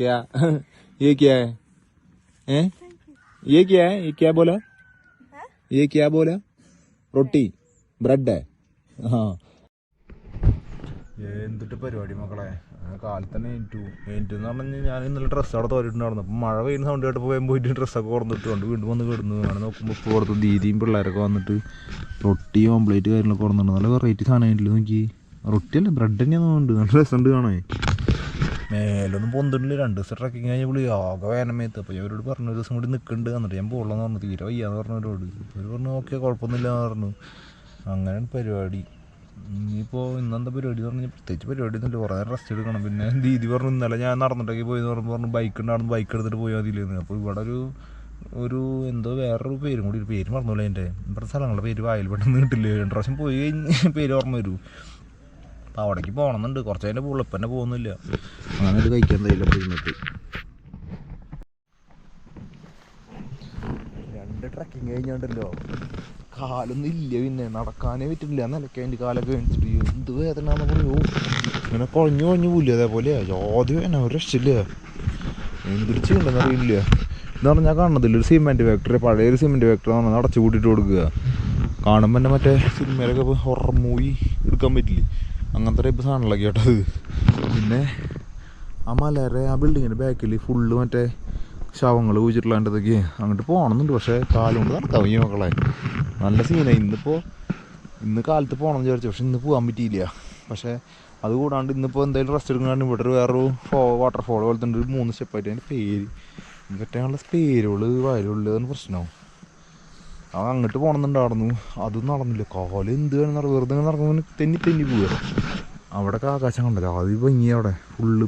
क्या ये क्या है हैं ये क्या है ये क्या बोला ये क्या बोला റൊട്ടി ബ്രെഡ് ആ എന്തിട്ട് പരിപാടി മക്കളെ കാലത്ത് തന്നെ എണീറ്റു എണീറ്റു എന്ന് പറഞ്ഞു കഴിഞ്ഞാൽ ഞാൻ ഇന്നലെ ഡ്രസ്സ് അവിടെ തോരിട്ടുണ്ടായിരുന്നു അപ്പം മഴ പെയ്യുന്ന സൗണ്ട് കേട്ടപ്പോൾ വേഗം പോയിട്ട് ഡ്രസ്സൊക്കെ കുറന്നിട്ടുണ്ട് വീണ്ടും വന്ന് കിടന്നു അങ്ങനെ നോക്കുമ്പോൾ ഇപ്പോൾ കൊടുത്തു ദീദിയും പിള്ളേരൊക്കെ വന്നിട്ട് റൊട്ടി ഓംപ്ലേറ്റ് കാര്യങ്ങളൊക്കെ കൊടുക്കുന്നുണ്ട് നല്ല വെറൈറ്റി സാധനമായിട്ടില്ല നോക്കി റൊട്ടി അല്ല ബ്രെഡ് തന്നെയാണ് തോന്നുന്നുണ്ട് നല്ല രസമുണ്ട് കാണാൻ മേലൊന്നും പൊന്തിട്ടില്ല രണ്ട് ദിവസം ട്രക്കിങ് കഴിഞ്ഞപ്പോൾ ആകെ വേനമേത്ത്. അപ്പോൾ ഞാൻ അവരോട് പറഞ്ഞു ഒരു ദിവസം കൂടി നിൽക്കുന്നുണ്ട് എന്നിട്ട് ഞാൻ പോകണമെന്ന് പറഞ്ഞു. തീരെ വയ്യാന്ന് പറഞ്ഞവരോട് അവർ പറഞ്ഞു ഓക്കെ കുഴപ്പമൊന്നുമില്ല എന്ന് പറഞ്ഞു. അങ്ങനെയാണ് പരിപാടി. ഇനിയിപ്പോൾ ഇന്നെന്താ പരിപാടി എന്ന് പറഞ്ഞാൽ പ്രത്യേകിച്ച് പരിപാടി ഒന്നുമില്ല കുറേ നേരം റെസ്റ്റ് എടുക്കണം. പിന്നെ ദീദി പറഞ്ഞു ഇന്നലെ ഞാൻ നടന്നിട്ടൊക്കെ പോയി എന്ന് പറഞ്ഞു പറഞ്ഞു. ബൈക്ക് ഉണ്ടാകുന്ന ബൈക്ക് എടുത്തിട്ട് പോയാൽ മതിയില്ലെന്ന്. അപ്പോൾ ഇവിടെ ഒരു ഒരു എന്തോ വേറൊരു പേരും കൂടി ഒരു പേര് മറന്നില്ല എന്റെ. ഇവിടുത്തെ സ്ഥലങ്ങളുടെ പേര് വായിൽ പെട്ടെന്ന് കിട്ടില്ല. രണ്ട് പ്രാവശ്യം പോയി കഴിഞ്ഞ് പേര് ഓർമ്മ വരൂ. അപ്പോൾ അവിടേക്ക് പോകണമെന്നുണ്ട്. കുറച്ച് അതിന്റെ പുള്ളിപ്പന്നെ പോകുന്നില്ല. ഇത് കഴിക്കാൻ തയ്യില്ല ഇരുന്നിട്ട് രണ്ട് ട്രക്കിങ് കഴിഞ്ഞോണ്ടല്ലോ. കാലൊന്നും ഇല്ല പിന്നെ. നടക്കാനേ പറ്റില്ല. നിലയ്ക്ക് അതിന്റെ കാലൊക്കെ വേണിച്ചിട്ട് എന്ത് വേദന പറയോ ഇങ്ങനെ കുഴഞ്ഞു കുഴഞ്ഞു പോയില്ല അതേപോലെ? യാതൊരു വേദന. ഒരു രക്ഷയില്ല. എന്തൊരു ചെയ്യണ്ടെന്ന് അറിയില്ല. എന്ന് പറഞ്ഞാൽ കാണുന്നതില്ല ഒരു സിമെന്റ് ഫാക്ടറി പഴയ ഒരു സിമെന്റ് ഫാക്ടറി എന്ന് അടച്ചു കൂട്ടിയിട്ട് കൊടുക്കുക. കാണുമ്പോൾ തന്നെ മറ്റേ സിനിമയിലൊക്കെ ഹൊറർ മൂവി എടുക്കാൻ പറ്റില്ലേ? അങ്ങനത്തെ ടൈപ്പ് സാധനങ്ങളൊക്കെ കേട്ടത് പിന്നെ ആ മലയുടെ ആ ബിൽഡിങ്ങിന്റെ ബാക്കിൽ ഫുള്ള് മറ്റേ ശവങ്ങൾ കുഴിച്ചിട്ടുള്ളതൊക്കെ അങ്ങോട്ട് പോകണമെന്നുണ്ട് പക്ഷേ കാലുകൊണ്ട് നടക്കാം ഈ മക്കളെ? നല്ല സീനായി ഇന്നിപ്പോൾ ഇന്ന് കാലത്ത് പോകണമെന്ന് വിചാരിച്ചു. പക്ഷെ ഇന്ന് പോകാൻ പറ്റിയില്ല. പക്ഷേ അത് കൂടാണ്ട് ഇന്നിപ്പോൾ എന്തായാലും റെസ്റ്റ് എടുക്കാണ്ട് ഇവിടെ ഒരു വേറൊരു ഫോ വാട്ടർഫോൾ പോലത്തെ ഒരു മൂന്ന് സ്റ്റെപ്പായിട്ട് അതിന്റെ പേര്. ഇവറ്റങ്ങളുടെ പേരുകൾ വയലുള്ളതെന്ന് പ്രശ്നമാവും അവൻ അങ്ങോട്ട് പോകണമെന്നുണ്ടായിരുന്നു അതും നടന്നില്ല. കാൽ എന്ത് വേണം നടക്കും. വെറുതെ നടക്കുമ്പോൾ തെന്നി തെന്നി പോവുക അവിടെ ആകാശം കണ്ടല്ലോ. അത് ഭംഗി അവിടെ. ഫുള്ള്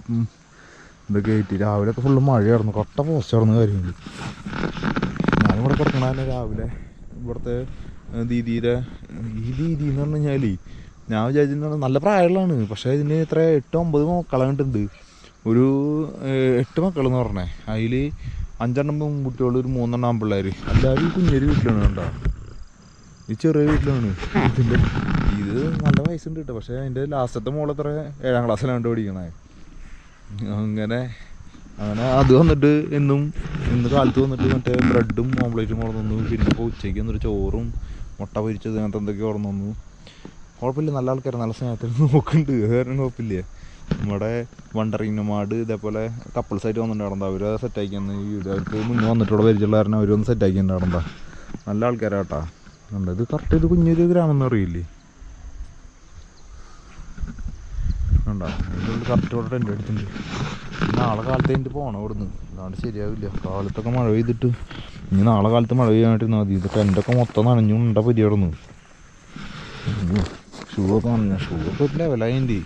ഇതൊക്കെ ഗേറ്റ് രാവിലെ ഒക്കെ ഫുള്ള് മഴയായിരുന്നു കട്ട പോസ്റ്റായിരുന്നു കാര്യങ്ങൾ ഞാനിവിടെ കിടക്കണ തന്നെ രാവിലെ ഇവിടുത്തെ ദീദിയുടെ ഈ ദീദി എന്ന് പറഞ്ഞു കഴിഞ്ഞാൽ ഞാൻ വിചാരിച്ചിട്ടുണ്ടെങ്കിൽ നല്ല പ്രായമുള്ളതാണ്. പക്ഷേ ഇതിന് ഇത്ര എട്ട് ഒമ്പത് മക്കളുണ്ട് ഒരു എട്ട് മക്കൾ എന്ന് പറഞ്ഞേ. അതിൽ അഞ്ചെണ്ണം പെൺകുട്ടികൾ ഒരു മൂന്നെണ്ണം ആൺപിള്ളേർ എല്ലാവരും കുഞ്ഞൊരു വീട്ടിലാണ് കണ്ടോ? ഈ ചെറിയ വീട്ടിലാണ്. ഇതിന്റെ ഇത് നല്ല വയസ്സുണ്ട് കേട്ടോ. പക്ഷേ അതിന്റെ ലാസ്റ്റത്തെ മോളത്ര ഏഴാം ക്ലാസ്സിലാണ് പഠിക്കണേ അങ്ങനെ അങ്ങനെ അത് വന്നിട്ട് എന്നും ഇന്ന് കാലത്ത് വന്നിട്ട് മറ്റേ ബ്രെഡും ഓംലേറ്റും കൊണ്ട് വന്നു. പിന്നെ ഇപ്പോൾ ഉച്ചയ്ക്ക് വന്നിട്ട് ചോറും മുട്ട പൊരിച്ചത് അങ്ങനത്തെ എന്തൊക്കെ കൊണ്ട് വന്നു. കുഴപ്പമില്ല നല്ല ആൾക്കാർ നല്ല സ്നേഹത്തിൽ നോക്കുന്നുണ്ട്. കാരണം കുഴപ്പമില്ല. നമ്മുടെ വണ്ടറിങ്ങമാട് ഇതേപോലെ കപ്പിൾസായിട്ട് തന്നു ഈ വീട് അവർക്ക് മുന്നേ വന്നിട്ടുള്ള പരിചയമുള്ള കാരണം അവരൊന്ന് സെറ്റാക്കി ഉണ്ടായിരുന്നോ നല്ല ആൾക്കാരാട്ടാ ഉണ്ട് ഇത് കറക്റ്റ് ഒരു കുഞ്ഞൊരു ഗ്രാമം എന്ന് അറിയില്ലേ അതിന്റെ ഉള്ളിൽ കറക്റ്റ് ഇവിടെ ടെന്റ് അടിച്ചിട്ടുണ്ട് നാളെ കാലത്ത് കഴിഞ്ഞിട്ട് പോകണം ഇവിടുന്ന് അല്ലാണ്ട് ശരിയാവില്ല. കാലത്തൊക്കെ മഴ പെയ്തിട്ട് ഇനി നാളെ കാലത്ത് മഴ പെയ്യാനായിട്ട് മതി. ഇത് ടെന്റൊക്കെ മൊത്തം നനഞ്ഞുണ്ട പരിയാടുന്നു ഷൂ ഒക്കെ നനഞ്ഞ ഷൂ ഒക്കെ ലെവലായി എന്റെ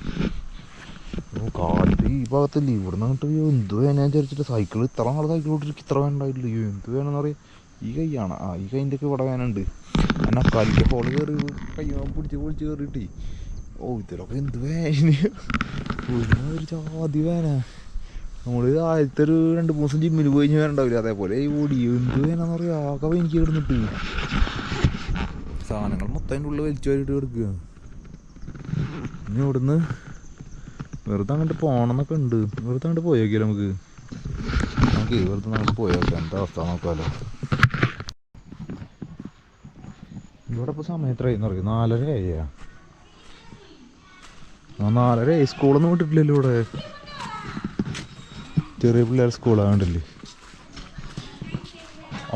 കാലത്ത് ഈ ഭാഗത്തല്ലേ? ഇവിടുന്ന് അങ്ങോട്ട് എന്ത് വേണം വിചാരിച്ചിട്ട് സൈക്കിൾ ഇത്ര നാൾ സൈക്കിൾ ഓട്ടിട്ട് ഇത്ര വേണ്ടായില്ല എന്ത് വേണമെന്ന് പറയാം ഈ കൈയാണ്. ആ ഈ കൈന്റെ ഒക്കെ ഇവിടെ വേനുണ്ട്. എന്നാ കാലിക്ക് ഹോൾ കയറി കൈ പിടിച്ച് പൊളിച്ച് കയറിയിട്ടേ. ഓ ഇതിലൊക്കെ എന്ത് വേന ഒരു ജാതി വേന. നമ്മൾ ആദ്യത്തെ ഒരു രണ്ട് ദിവസം ജിമ്മിൽ പോയി വേണ്ടാവില്ല അതേപോലെ ഈ ഓടി എന്ത് വേനാന്ന് പറയാം ആകെ എനിക്ക് കിടന്നിട്ട്. സാധനങ്ങൾ മൊത്തം അതിന്റെ ഉള്ളിൽ വലിച്ചു വാരിയിട്ട് കിടക്കുക ഇനി ഇവിടുന്ന് വെറുതെ അങ്ങോട്ട് പോകണമെന്നൊക്കെ ഉണ്ട്. വെറുതെ അങ്ങോട്ട് പോയേക്കില്ല നമുക്ക്? നമുക്ക് വെറുതെ അങ്ങോട്ട് പോയേക്കാം എന്താ അവസ്ഥ നോക്കാമല്ലോ ഇവിടെ ഇപ്പോൾ സമയം എത്രയായി അറിയാം? നാലര ആയിയാ നാലര സ്കൂളൊന്നും വിട്ടിട്ടില്ലല്ലോ ഇവിടെ. ചെറിയ പിള്ളേർ സ്കൂളാകണ്ടല്ലേ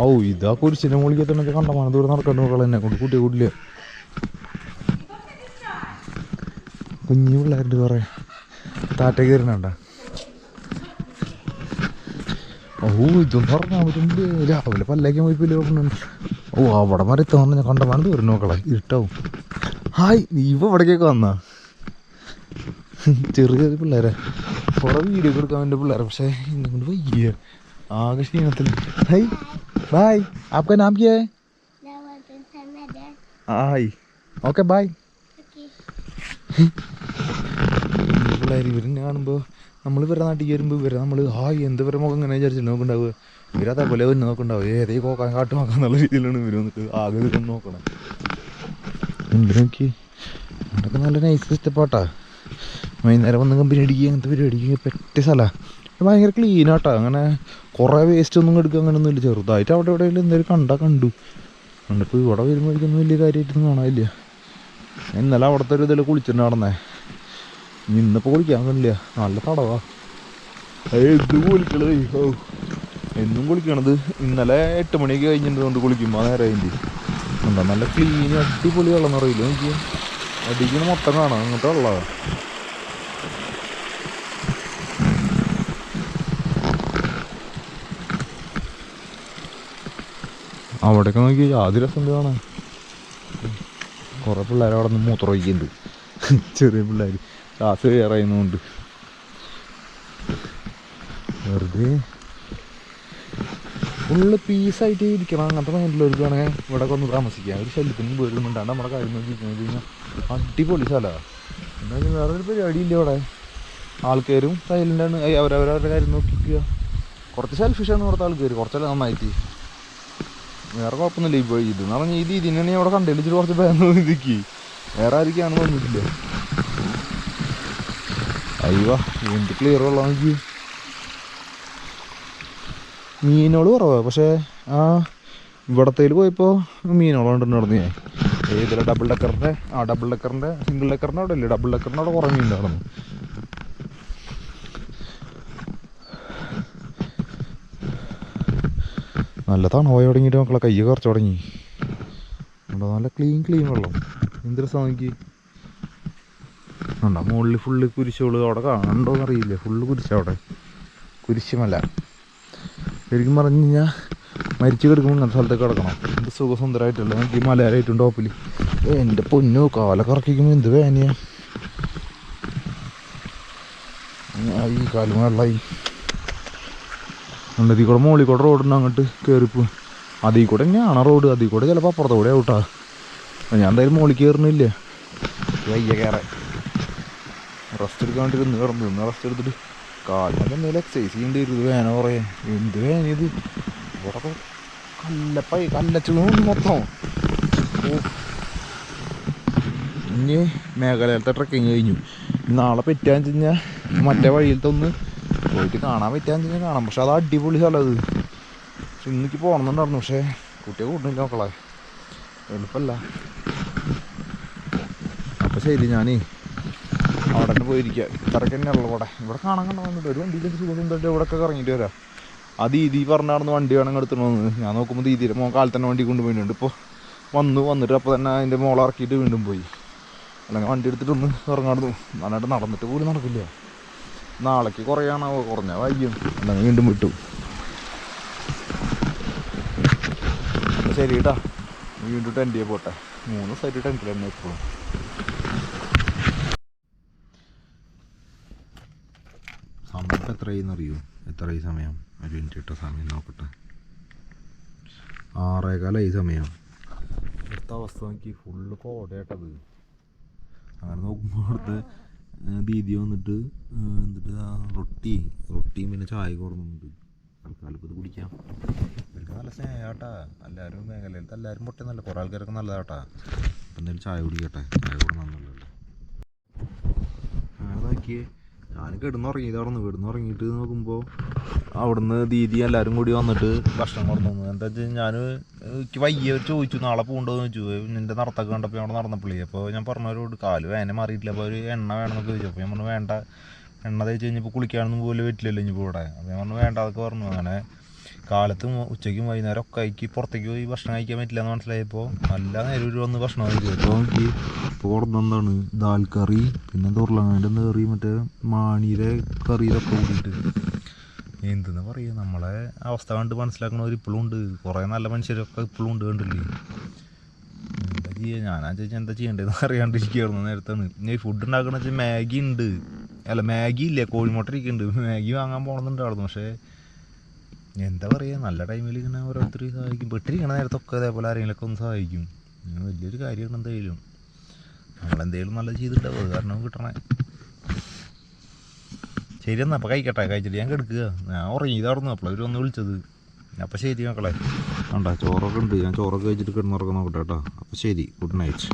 ഔ ഇതാ കുരിശിന്റെ മുകളിൽ തന്നെ കണ്ട? ദൂരം നടക്കണ്ട? മക്കളെ എന്നെ കൊണ്ട് കൂട്ടിയ കൂട്ടില്ല. കുഞ്ഞു പിള്ളേരുണ്ട് കുറെ താറ്റ കയറിനണ്ട ഓ ഇതൊന്നും പറഞ്ഞാൽ പറ്റുന്നുണ്ട് രാവിലെ പല്ലേക്കാൻ പോയി പിള്ളേ നോക്കുന്നുണ്ട് ഓ അവിടെ മരത്ത് വന്ന് ഞാൻ കണ്ട ദൂരം നോക്കളെ ഇരുട്ടാവും. ഹായ് നീ ഇപ്പൊ ഇവിടേക്കൊക്കെ വന്നാ? ചെറിയ ചെറിയ പിള്ളേരെ. കുറെ വീഡിയോ എടുക്കാൻ വേണ്ടി പിള്ളേരെ. പക്ഷേ ഇന്നുകൊണ്ട് വയ്യ. ആകെ ക്ഷീണത്തിൽ ഹൈ ബായ് ആപ്കാ നാം കിയേ? ആയി. ഓക്കെ ബായ് പിള്ളേർ ഇവരെന്നെ കാണുമ്പോൾ നമ്മൾ ഇവരുടെ നാട്ടിൽ വരുമ്പോൾ ഇവരെ നമ്മൾ ഹായ് എന്ത് വരെ മുഖം? ഇങ്ങനെ വിചാരിച്ചില്ല നോക്കുന്നുണ്ടാവുക. ഇവരതാ കൊല തന്നെ നോക്കുന്നുണ്ടാവും ഏതേ കോക്കാൻ കാട്ടു കാട്ടുമാക്കാൻ എന്നുള്ള രീതിയിലാണ് ഇവർ വന്നിട്ട് ആകെ ഇതൊക്കെ നോക്കണം എന്തിനൊക്കെ അതൊക്കെ നല്ല നൈസ് ഇഷ്ടപ്പെട്ടാ. വൈകുന്നേരം വന്ന് കമ്പനി അടിക്കുക അങ്ങനത്തെ പരിപാടിക്ക് പറ്റിയ സ്ഥലമാണ് ഭയങ്കര ക്ലീൻ ആട്ടോ. അങ്ങനെ കുറേ വേസ്റ്റ് ഒന്നും എടുക്കുക അങ്ങനെയൊന്നും ഇല്ല. ചെറുതായിട്ട് അവിടെ ഇവിടെ എന്തെങ്കിലും കണ്ടാൽ കണ്ടു കണ്ടിപ്പോൾ ഇവിടെ വരുമ്പോഴേക്കൊന്നും വലിയ കാര്യമായിട്ടൊന്നും കാണാനില്ല. ഇന്നലെ അവിടുത്തെ ഒരു ഇതിൽ കുളിച്ചിട്ട് നടന്നേ. ഇന്നിപ്പോൾ കുളിക്കാൻ കണ്ടില്ല നല്ല തടവാ. എന്ത് കുളിക്കണത്. എന്നും കുളിക്കണത്. ഇന്നലെ എട്ട് മണിയൊക്കെ കഴിഞ്ഞിട്ടുണ്ട് കുളിക്കുമ്പോൾ നേരം അതിന്റെ എന്താ നല്ല ക്ലീൻ അടിപൊളി വെള്ളം അറിയില്ല എനിക്ക് അടിക്കണ മൊത്തം കാണാം. അങ്ങനത്തെ വെള്ളമാണ് അവിടെയൊക്കെ നോക്കി യാതൊരു രസമുണ്ട് കാണാൻ. കുറേ പിള്ളേർ അവിടെ നിന്ന് മൂത്രമൊഴിക്കുന്നുണ്ട്. ചെറിയ പിള്ളേർ ക്ലാസ് കയറുന്നുണ്ട് വെറുതെ. ഫുള്ള് പീസായിട്ട് ഇരിക്കണം. അങ്ങനത്തെ മൈൻഡിലുള്ളവർക്കാണെങ്കിൽ ഇവിടെ ഒന്ന് താമസിക്കാം. ഒരു ശല്യത്തിന് ഉണ്ടാണ്ട് നമ്മുടെ കാര്യം നോക്കി ഇരിക്കുന്നത് കഴിഞ്ഞാൽ അടിപൊളി സ്ഥലമാണ് എന്താ വെച്ചാൽ വേറൊരു പരിപാടിയില്ല ഇവിടെ. ആൾക്കാരും സൈലന്റാണ് അവരവരവരുടെ കാര്യം നോക്കിക്കുക. കുറച്ച് സെൽഫിഷാണ് ഇവിടുത്തെ ആൾക്കാർ കുറച്ചല്ല നന്നായിട്ട്. വേറെ കുഴപ്പമൊന്നുമില്ല ഇപ്പോൾ ഇത് എന്ന് പറഞ്ഞാൽ ഈ തന്നെ അവിടെ കണ്ടേലിച്ചിട്ട് കുറച്ച് ഭയന്ന് ഇതിക്ക് വേറെ ആയിരിക്കാണ് വന്നിട്ടില്ല. അയ്യോ എന്ത് ക്ലിയർ ഉള്ള എനിക്ക് മീനോട് കുറവാണ് പക്ഷേ ആ ഇവിടത്തേൽ പോയപ്പോൾ മീനുകളുണ്ടെന്ന് നടന്നു ഞാൻ. ഏതിലെ ഡബിൾ ഡക്കറിന്റെ ആ ഡബിൾ ഡക്കറിന്റെ സിംഗിൾ ഡക്കറിന്റെ അവിടെ ഇല്ലേ ഡബിൾ ഡക്കറിന്റെ അവിടെ കുറേ മീൻ നടന്നു. നല്ല ഓയ തുടങ്ങിയിട്ട് മക്കളെ കൈ കുറച്ച് തുടങ്ങി. നല്ല ക്ലീൻ ക്ലീൻ വെള്ളം. എന്ത് രസം നോക്കി ഉണ്ടോ മുകളിൽ ഫുള്ള് കുരിശുകൾ അവിടെ കാണണ്ടോന്ന് അറിയില്ല ഫുള്ള് കുരിശ അവിടെ. കുരിശുമല്ല ശരിക്കും പറഞ്ഞു കഴിഞ്ഞാൽ മരിച്ചു കിടക്കുമ്പോൾ ഇങ്ങനത്തെ സ്ഥലത്തേക്ക് കിടക്കണം. എന്ത് സുഖസുന്ദരമായിട്ടുള്ള എനിക്ക് മലയാളമായിട്ടുണ്ട് ഓപ്പിൽ എന്റെ പൊന്നു കാലൊക്കെ ഇറക്കിക്കുമ്പോൾ എന്ത് വേനയാ? ഈ കാലും വെള്ളമായി ഉണ്ടതിൽ കൂടെ മുകളിൽ കൂടെ റോഡുണ്ട് അങ്ങോട്ട് കയറിപ്പോ അതിൽ കൂടെ തന്നെയാണ് റോഡ് അതിൽ കൂടെ ചിലപ്പോൾ അപ്പുറത്തെ കൂടെ ഔട്ടാ ഞാൻ എന്തായാലും മുകളിൽ കയറുന്നില്ല വയ്യ കയറാൻ റെസ്റ്റ് എടുക്കാൻ കിടന്നു. നിന്ന് റെസ്റ്റ് എടുത്തിട്ട് കാലിനൊക്കെ എന്തെങ്കിലും എക്സസൈസ് ചെയ്യേണ്ടി ഇത് വേന കുറേ. എന്ത് വേന ഇത്? ഇവിടെ കല്ലപ്പായി കല്ലച്ചുകളും മൊത്തം. ഇനി മേഘാലയത്തെ ട്രക്കിങ് കഴിഞ്ഞു. നാളെ പെറ്റാന്ന് വെച്ച് കഴിഞ്ഞാൽ മറ്റേ വഴിയിലത്തെ ഒന്ന് പോയിട്ട് കാണാൻ കഴിഞ്ഞാൽ കാണാം. പക്ഷെ അത് അടിപൊളി സ്ഥലം അത്. പക്ഷെ ഇന്നിക്ക് പോകണമെന്നുണ്ടായിരുന്നു പക്ഷേ കുട്ടിയെ കൂട്ടുന്നില്ല മക്കളെ എളുപ്പമല്ല അപ്പോൾ ശരി ഞാനേ അവിടെ തന്നെ പോയിരിക്കുക ഇത്രയ്ക്ക് തന്നെ ഉള്ളു ഇവിടെ. ഇവിടെ കാണാൻ കണ്ട വന്നിട്ട് ഒരു വണ്ടിയിലേക്ക് സുഖസുന്ദരം ഇവിടെയൊക്കെ ഇറങ്ങിയിട്ട് വരാം. ആ ദീദി പറഞ്ഞായിരുന്നു വണ്ടി വേണം എടുത്തിട്ട് വന്നത് ഞാൻ നോക്കുമ്പോൾ ദീദിയുടെ മോൻ കാലത്ത് തന്നെ വണ്ടി കൊണ്ടുപോയിട്ടുണ്ട്. ഇപ്പോൾ വന്നു വന്നിട്ട് അപ്പോൾ തന്നെ അതിന്റെ മോളിറക്കിയിട്ട് വീണ്ടും പോയി. അല്ലെങ്കിൽ വണ്ടി എടുത്തിട്ടൊന്ന് ഇറങ്ങാടുന്നു നന്നായിട്ട് നടന്നിട്ട് പോലും നടക്കില്ല. നാളേക്ക് കുറയാണോ കുറഞ്ഞ വൈകും അല്ലെങ്കിൽ വീണ്ടും വിട്ടു. ശരി കേട്ടാ വീണ്ടും ടെന്റിയെ പോട്ടെ. മൂന്ന് സൈഡ് ടെന്റിൽ തന്നെ എപ്പോഴും സമയം ഇപ്പം എത്രയെന്ന് ഈ സമയം? ഒരു മിനിറ്റ് ഇട്ട സമയം നോക്കട്ടെ. ആറേകാലായി സമയം. ഇവിടുത്തെ അവസ്ഥ നോക്കി ഫുള്ള് കോടയാട്ടത്. അങ്ങനെ നോക്കുമ്പോൾ അവിടുത്തെ ദീദി വന്നിട്ട് എന്നിട്ട് റൊട്ടി റൊട്ടിയും പിന്നെ ചായ കൊടുക്കുന്നുണ്ട് തൽക്കാലം കുടിക്കാം. ഇവർക്ക് നല്ല സ്നേഹട്ടാ എല്ലാവരും മേഖലയിലത്തെ എല്ലാവരും നല്ല കുറേ ആൾക്കാരൊക്കെ നല്ലതാട്ടാ. അപ്പം എന്തായാലും ചായ കുടിക്കട്ടെ. ചായ കൊടുക്കുന്നുണ്ടല്ലോ അങ്ങനെ ഞാൻ കിടന്നുറങ്ങിയത് അവിടെ നിന്ന് കിടന്നുറങ്ങിയിട്ട് നോക്കുമ്പോൾ അവിടുന്ന് ദീദി എല്ലാവരും കൂടി വന്നിട്ട് ഭക്ഷണം കൊണ്ടുവന്നു എന്താ വെച്ചാൽ ഞാൻ എനിക്ക് വയ്യ ചോദിച്ചു നാളെ പോകണ്ടോന്ന് ചോദിച്ചു. നിന്റെ നടത്തൊക്കെ കണ്ടപ്പോൾ അവിടെ നടന്നപ്പോഴേ അപ്പോൾ ഞാൻ പറഞ്ഞവരോട് കാൽ വേന മാറിയിട്ടില്ല. അപ്പോൾ ഒരു എണ്ണ വേണമെന്നൊക്കെ ചോദിച്ചു. അപ്പോൾ ഞാൻ പറഞ്ഞു വേണ്ട എണ്ണ തേച്ച് കഴിഞ്ഞപ്പോൾ കുളിക്കാനൊന്നും പോലും പറ്റില്ലല്ലോ ഇനിയിപ്പോൾ ഇവിടെ. അപ്പോൾ ഞാൻ പറഞ്ഞു വേണ്ട അതൊക്കെ പറഞ്ഞു. അങ്ങനെ കാലത്തും ഉച്ചയ്ക്കും വൈകുന്നേരം ഒക്കെ ആയിക്ക് പുറത്തേക്ക് പോയി ഭക്ഷണം കഴിക്കാൻ പറ്റില്ല എന്ന് മനസ്സിലായപ്പോൾ നല്ല നേരം ഒരു വന്ന് ഭക്ഷണം കഴിക്കും അപ്പോൾ എനിക്ക് ഇപ്പോൾ എന്താണ് ദാൽ കറി പിന്നെ തുറലങ്ങാന്റെ കറി മറ്റേ മാണിയുടെ കറിയിലൊക്കെ കൂടിയിട്ട്. എന്തെന്ന് പറയുക നമ്മളെ അവസ്ഥ കണ്ട് മനസ്സിലാക്കണവർ ഇപ്പോഴും ഉണ്ട്. കുറേ നല്ല മനുഷ്യരൊക്കെ ഇപ്പോഴും ഉണ്ട് കണ്ടില്ലേ? എന്താ ചെയ്യുക ഞാനാ ചേച്ചി എന്താ ചെയ്യേണ്ടതെന്ന് അറിയാണ്ടിരിക്കുകയായിരുന്നു നേരത്താണ് ഇനി ഫുഡ് ഉണ്ടാക്കണമെന്ന് വെച്ചാൽ മാഗി ഉണ്ട്. അല്ല മാഗി ഇല്ലേ കോഴിമുട്ട ഇരിക്കുന്നുണ്ട്. മാഗി വാങ്ങാൻ പോകണമെന്നുണ്ടായിരുന്നു പക്ഷേ എന്താ പറയുക നല്ല ടൈമിൽ ഇങ്ങനെ ഓരോരുത്തർ സഹായിക്കും. പെട്ടിരിക്കണ നേരത്തൊക്കെ അതേപോലെ ആരെങ്കിലുമൊക്കെ ഒന്ന് സഹായിക്കും. അങ്ങനെ വലിയൊരു കാര്യമാണ് എന്തായാലും. നമ്മളെന്തെങ്കിലും നല്ല ചെയ്തിട്ടുണ്ടാവും കാരണം കിട്ടണേ. ശരി എന്നാ അപ്പോൾ കഴിക്കട്ടെ കഴിച്ചിട്ട് ഞാൻ കെടുക്കുക. ഞാൻ ഉറങ്ങി ഇതായിരുന്നു അപ്പോൾ അവർ ഒന്ന് വിളിച്ചത്. അപ്പോൾ ശരി മക്കളെ. വേണ്ട ചോറൊക്കെ ഉണ്ട്. ഞാൻ ചോറൊക്കെ കഴിച്ചിട്ട് കിടന്നുറക്കം നോക്കട്ടെ കേട്ടോ. അപ്പോൾ ശരി ഗുഡ് നൈറ്റ്